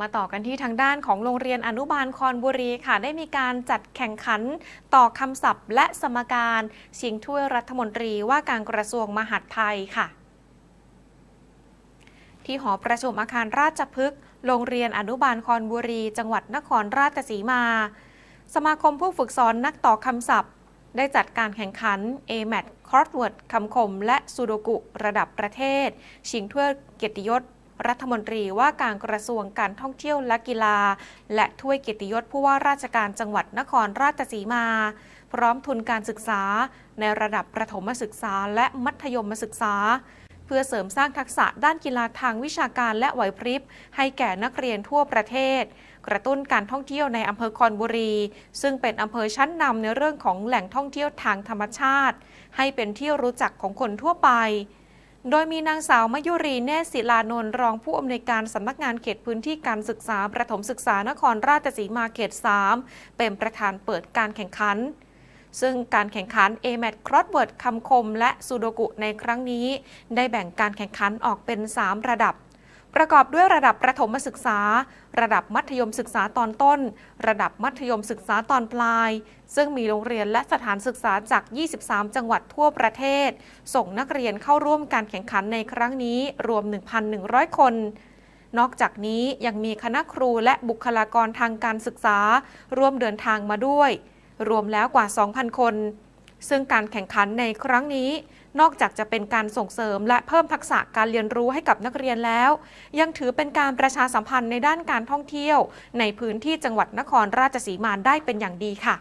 มาต่อกันที่ทางด้านของโรงเรียนอนุบาลคอนบุรีค่ะ ได้มีการจัดแข่งขันต่อคำศัพท์ และสมการชิงถ้วยรัฐมนตรีว่าการกระทรวงมหาดไทยค่ะ ที่หอประชุมอาคารราชพฤกษ์โรงเรียนอนุบาลคอนบุรี จังหวัดนครราชสีมา สมาคมผู้ฝึกสอนนักต่อคำศัพท์ ได้จัดการแข่งขัน AMAT Crossword คำคม และซูโดกุ ระดับประเทศ ชิงถ้วยเกียรติยศ รัฐมนตรีว่าการกระทรวงการท่องเที่ยวและกีฬา และถ้วยเกียรติยศผู้ว่าราชการจังหวัดนครราชสีมา พร้อมทุนการศึกษา ในระดับประถมศึกษาและมัธยมศึกษา เพื่อเสริมสร้างทักษะด้านกีฬาทางวิชาการและไหวพริบ ให้แก่นักเรียนทั่วประเทศกระตุ้นการท่องเที่ยวในอำเภอคอนบุรี ซึ่งเป็นอำเภอชั้นนำในเรื่องของแหล่งท่องเที่ยวทางธรรมชาติ ให้เป็นที่รู้จักของคนทั่วไป โดยมีนางสาวมยุรีเนศศิลานนท์รองผู้อำนวยการสำนักงานเขตพื้นที่การศึกษาประถมศึกษานครราชสีมาเขต 3 เป็นประธานเปิดการแข่งขัน ซึ่งการแข่งขัน AMAT Crossword คำคม และซูโดกุในครั้งนี้ ได้แบ่งการแข่งขันออกเป็น 3 ระดับ ประกอบด้วยระดับประถมศึกษา ระดับมัธยมศึกษาตอนต้น ระดับมัธยมศึกษาตอนปลาย ซึ่งมีโรงเรียนและสถานศึกษาจาก 23 จังหวัดทั่วประเทศ ส่งนักเรียนเข้าร่วมการแข่งขันในครั้งนี้รวม 1,100 คนนอกจากนี้ยังมีคณะครูและบุคลากรทางการศึกษา ร่วมเดินทางมาด้วย รวมแล้วกว่า 2,000 คน ซึ่งการแข่งขันในครั้งนี้ นอกจากจะเป็นการส่งเสริมและเพิ่มทักษะการเรียนรู้ให้กับนักเรียนแล้ว ยังถือเป็นการประชาสัมพันธ์ในด้านการท่องเที่ยว ในพื้นที่จังหวัดนครราชสีมาได้เป็นอย่างดีค่ะ